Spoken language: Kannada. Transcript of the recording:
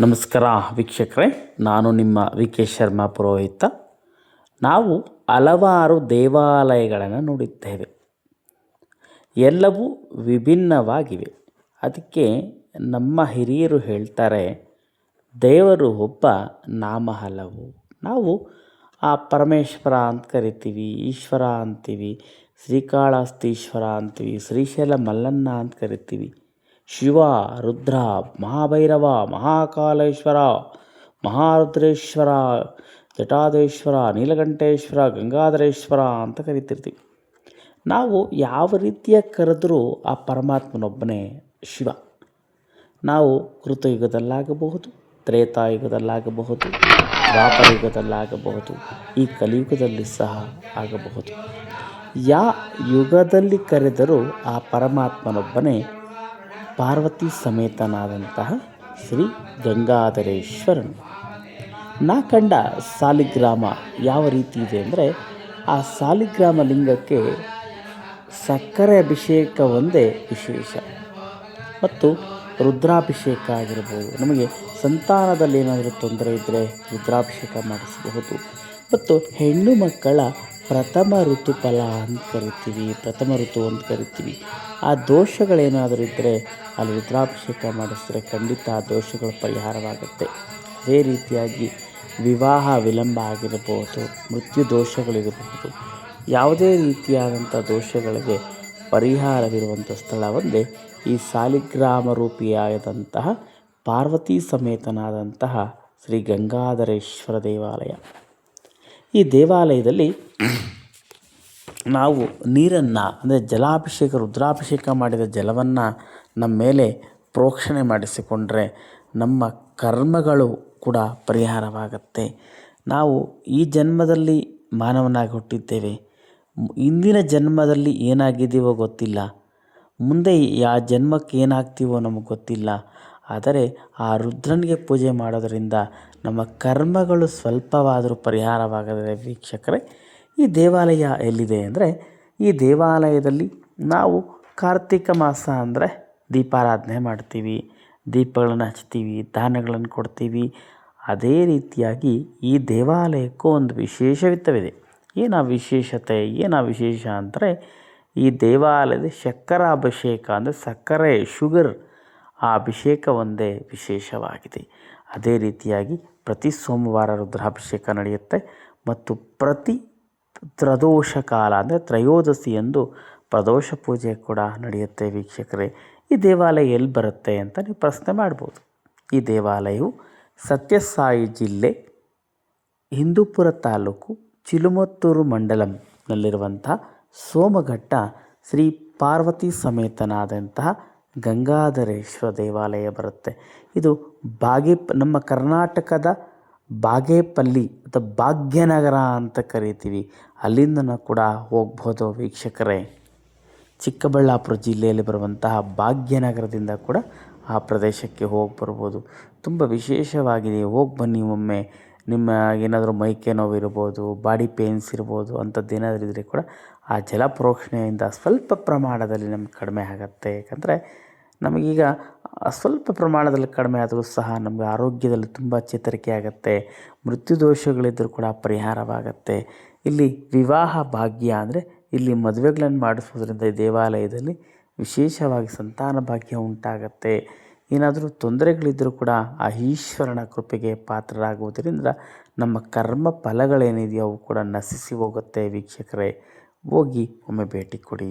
ನಮಸ್ಕಾರ ವೀಕ್ಷಕರೇ, ನಾನು ನಿಮ್ಮ ವಿ ಕೆ ಶರ್ಮಾ ಪುರೋಹಿತ. ನಾವು ಹಲವಾರು ದೇವಾಲಯಗಳನ್ನು ನೋಡಿದ್ದೇವೆ. ಎಲ್ಲವೂ ವಿಭಿನ್ನವಾಗಿವೆ. ಅದಕ್ಕೆ ನಮ್ಮ ಹಿರಿಯರು ಹೇಳ್ತಾರೆ, ದೇವರು ಒಬ್ಬ ನಾಮ ಹಲವು ನಾವು, ಆ ಪರಮೇಶ್ವರ ಅಂತ ಕರಿತೀವಿ, ಈಶ್ವರ ಅಂತೀವಿ, ಶ್ರೀಕಾಳಹಸ್ತೀಶ್ವರ ಅಂತೀವಿ ಶ್ರೀಶೈಲ ಮಲ್ಲಣ್ಣ ಅಂತ ಕರಿತೀವಿ. ಶಿವ, ರುದ್ರ, ಮಹಾಭೈರವ, ಮಹಾಕಾಲೇಶ್ವರ, ಮಹಾರುದ್ರೇಶ್ವರ, ಜಟಾದೇಶ್ವರ, ನೀಲಕಂಠೇಶ್ವರ, ಗಂಗಾಧರೇಶ್ವರ ಅಂತ ಕರಿತಿರ್ತೀವಿ. ನಾವು ಯಾವ ರೀತಿಯ ಕರೆದರೂ ಆ ಪರಮಾತ್ಮನೊಬ್ಬನೇ ಶಿವ. ನಾವು ಕೃತಯುಗದಲ್ಲಾಗಬಹುದು, ತ್ರೇತಾಯುಗದಲ್ಲಾಗಬಹುದು, ದ್ವಾಪರಯುಗದಲ್ಲಾಗಬಹುದು, ಈ ಕಲಿಯುಗದಲ್ಲಿ ಸಹ ಆಗಬಹುದು. ಯಾ ಯುಗದಲ್ಲಿ ಕರೆದರೂ ಆ ಪರಮಾತ್ಮನೊಬ್ಬನೇ ಪಾರ್ವತಿ ಸಮೇತನಾದಂತಹ ಶ್ರೀ ಗಂಗಾಧರೇಶ್ವರನು. ನಾ ಕಂಡ ಸಾಲಿಗ್ರಾಮ ಯಾವ ರೀತಿ ಇದೆ ಅಂದರೆ, ಆ ಸಾಲಿಗ್ರಾಮ ಲಿಂಗಕ್ಕೆ ಸಕ್ಕರೆ ಅಭಿಷೇಕ ಒಂದೇ ವಿಶೇಷ. ಮತ್ತು ರುದ್ರಾಭಿಷೇಕ ಆಗಿರ್ಬೋದು. ನಮಗೆ ಸಂತಾನದಲ್ಲಿ ಏನಾದರೂ ತೊಂದರೆ ಇದ್ದರೆ ರುದ್ರಾಭಿಷೇಕ ಮಾಡಿಸಬಹುದು. ಮತ್ತು ಹೆಣ್ಣು ಮಕ್ಕಳ ಪ್ರಥಮ ಋತುಫಲ ಅಂತ ಕರಿತೀವಿ, ಪ್ರಥಮ ಋತು ಅಂತ ಕರಿತೀವಿ. ಆ ದೋಷಗಳೇನಾದರೂ ಇದ್ದರೆ ಅಲ್ಲಿ ರುದ್ರಾಭಿಷೇಕ ಮಾಡಿಸಿದ್ರೆ ಖಂಡಿತ ಆ ದೋಷಗಳು ಪರಿಹಾರವಾಗುತ್ತೆ. ಅದೇ ರೀತಿಯಾಗಿ ವಿವಾಹ ವಿಳಂಬ ಆಗಿರಬಹುದು, ಮೃತ್ಯು ದೋಷಗಳಿರಬಹುದು ಯಾವುದೇ ರೀತಿಯಾದಂಥ ದೋಷಗಳಿಗೆ ಪರಿಹಾರವಿರುವಂಥ ಸ್ಥಳ ಒಂದೇ ಈ ಸಾಲಿಗ್ರಾಮ ರೂಪಿಯಾದಂತಹ ಪಾರ್ವತಿ ಸಮೇತನಾದಂತಹ ಶ್ರೀ ಗಂಗಾಧರೇಶ್ವರ ದೇವಾಲಯ. ಈ ದೇವಾಲಯದಲ್ಲಿ ನಾವು ನೀರನ್ನು, ಅಂದರೆ ಜಲಾಭಿಷೇಕ, ರುದ್ರಾಭಿಷೇಕ ಮಾಡಿದ ಜಲವನ್ನು ನಮ್ಮ ಮೇಲೆ ಪ್ರೋಕ್ಷಣೆ ಮಾಡಿಸಿಕೊಂಡರೆ ನಮ್ಮ ಕರ್ಮಗಳು ಕೂಡ ಪರಿಹಾರವಾಗುತ್ತೆ. ನಾವು ಈ ಜನ್ಮದಲ್ಲಿ ಮಾನವನಾಗಿ ಹುಟ್ಟಿದ್ದೇವೆ. ಇಂದಿನ ಜನ್ಮದಲ್ಲಿ ಏನಾಗಿದ್ದೀವೋ ಗೊತ್ತಿಲ್ಲ. ಮುಂದೆ ಯಾ ಜನ್ಮಕ್ಕೆ ಏನಾಗ್ತೀವೋ ನಮಗೆ ಗೊತ್ತಿಲ್ಲ. ಆದರೆ ಆ ರುದ್ರನಿಗೆ ಪೂಜೆ ಮಾಡೋದರಿಂದ ನಮ್ಮ ಕರ್ಮಗಳು ಸ್ವಲ್ಪವಾದರೂ ಪರಿಹಾರವಾಗದೆ ವೀಕ್ಷಕರೇ. ಈ ದೇವಾಲಯ ಎಲ್ಲಿದೆ ಅಂದರೆ ಈ ದೇವಾಲಯದಲ್ಲಿ ನಾವು ಕಾರ್ತಿಕ ಮಾಸ ಅಂದರೆ ದೀಪಾರಾಧನೆ ಮಾಡ್ತೀವಿ, ದೀಪಗಳನ್ನು ಹಚ್ತೀವಿ ದಾನಗಳನ್ನು ಕೊಡ್ತೀವಿ. ಅದೇ ರೀತಿಯಾಗಿ ಈ ದೇವಾಲಯಕ್ಕೂ ಒಂದು ವಿಶೇಷವಿತ್ತವಿದೆ. ಏನು ವಿಶೇಷತೆ, ಏನು ವಿಶೇಷ ಅಂದರೆ ಈ ದೇವಾಲಯದ ಶಕ್ಕರಾಭಿಷೇಕ ಅಂದರೆ ಸಕ್ಕರೆ, ಶುಗರ್ ಆ ಅಭಿಷೇಕ ಒಂದೇ ವಿಶೇಷವಾಗಿದೆ. ಅದೇ ರೀತಿಯಾಗಿ ಪ್ರತಿ ಸೋಮವಾರ ರುದ್ರಾಭಿಷೇಕ ನಡೆಯುತ್ತೆ ಮತ್ತು ಪ್ರತಿ ತ್ರದೋಷ ಕಾಲ ಅಂದರೆ ತ್ರಯೋದಶಿ ಎಂದು ಪ್ರದೋಷ ಪೂಜೆ ಕೂಡ ನಡೆಯುತ್ತೆ ವೀಕ್ಷಕರೇ. ಈ ದೇವಾಲಯ ಎಲ್ಲಿ ಬರುತ್ತೆ ಅಂತ ನೀವು ಪ್ರಶ್ನೆ ಮಾಡ್ಬೋದು. ಈ ದೇವಾಲಯವು ಸತ್ಯಸಾಯಿ ಜಿಲ್ಲೆ ಹಿಂದೂಪುರ ತಾಲೂಕು ಚಿಲುಮತ್ತೂರು ಮಂಡಲಂನಲ್ಲಿರುವಂಥ ಸೋಮಘಟ್ಟ ಶ್ರೀ ಪಾರ್ವತಿ ಸಮೇತನಾದಂತಹ ಗಂಗಾಧರೇಶ್ವರ ದೇವಾಲಯ ಬರುತ್ತೆ. ಇದು ಬಾಗೆ ನಮ್ಮ ಕರ್ನಾಟಕದ ಬಾಗೇಪಲ್ಲಿ ಅಥವಾ ಭಾಗ್ಯನಗರ ಅಂತ ಕರಿತೀವಿ. ಅಲ್ಲಿಂದ ಕೂಡ ಹೋಗ್ಬೋದು ವೀಕ್ಷಕರೇ. ಚಿಕ್ಕಬಳ್ಳಾಪುರ ಜಿಲ್ಲೆಯಲ್ಲಿ ಬರುವಂತಹ ಭಾಗ್ಯನಗರದಿಂದ ಕೂಡ ಆ ಪ್ರದೇಶಕ್ಕೆ ಹೋಗಿ ಬರ್ಬೋದು. ತುಂಬ ವಿಶೇಷವಾಗಿದೆ. ಹೋಗಿ ಬನ್ನಿ ಒಮ್ಮೆ. ನಿಮ್ಮ ಏನಾದರೂ ಮೈಕೆ ನೋವು ಇರ್ಬೋದು ಬಾಡಿ ಪೇನ್ಸ್ ಇರ್ಬೋದು, ಅಂಥದ್ದು ಏನಾದರೂ ಇದ್ದರೆ ಕೂಡ ಆ ಜಲಪ್ರೋಕ್ಷಣೆಯಿಂದ ಸ್ವಲ್ಪ ಪ್ರಮಾಣದಲ್ಲಿ ನಮ್ಗೆ ಕಡಿಮೆ ಆಗುತ್ತೆ. ಯಾಕಂದರೆ ನಮಗೀಗ ಸ್ವಲ್ಪ ಪ್ರಮಾಣದಲ್ಲಿ ಕಡಿಮೆ ಆದರೂ ಸಹ ನಮಗೆ ಆರೋಗ್ಯದಲ್ಲಿ ತುಂಬ ಚೇತರಿಕೆ ಆಗುತ್ತೆ, ಮೃತ್ಯು ದೋಷಗಳಿದ್ದರೂ ಕೂಡ ಪರಿಹಾರವಾಗುತ್ತೆ. ಇಲ್ಲಿ ವಿವಾಹ ಭಾಗ್ಯ ಅಂದರೆ ಇಲ್ಲಿ ಮದುವೆಗಳನ್ನು ಮಾಡಿಸೋದ್ರಿಂದ ಈ ದೇವಾಲಯದಲ್ಲಿ ವಿಶೇಷವಾಗಿ ಸಂತಾನ ಭಾಗ್ಯ ಉಂಟಾಗತ್ತೆ. ಏನಾದರೂ ತೊಂದರೆಗಳಿದ್ದರೂ ಕೂಡ ಆ ಈಶ್ವರನ ಕೃಪೆಗೆ ಪಾತ್ರರಾಗುವುದರಿಂದ ನಮ್ಮ ಕರ್ಮ ಫಲಗಳೇನಿದೆಯೋ ಅವು ಕೂಡ ನಶಿಸಿ ಹೋಗುತ್ತೆ ವೀಕ್ಷಕರೇ. ಹೋಗಿ ಒಮ್ಮೆ ಭೇಟಿ ಕೊಡಿ.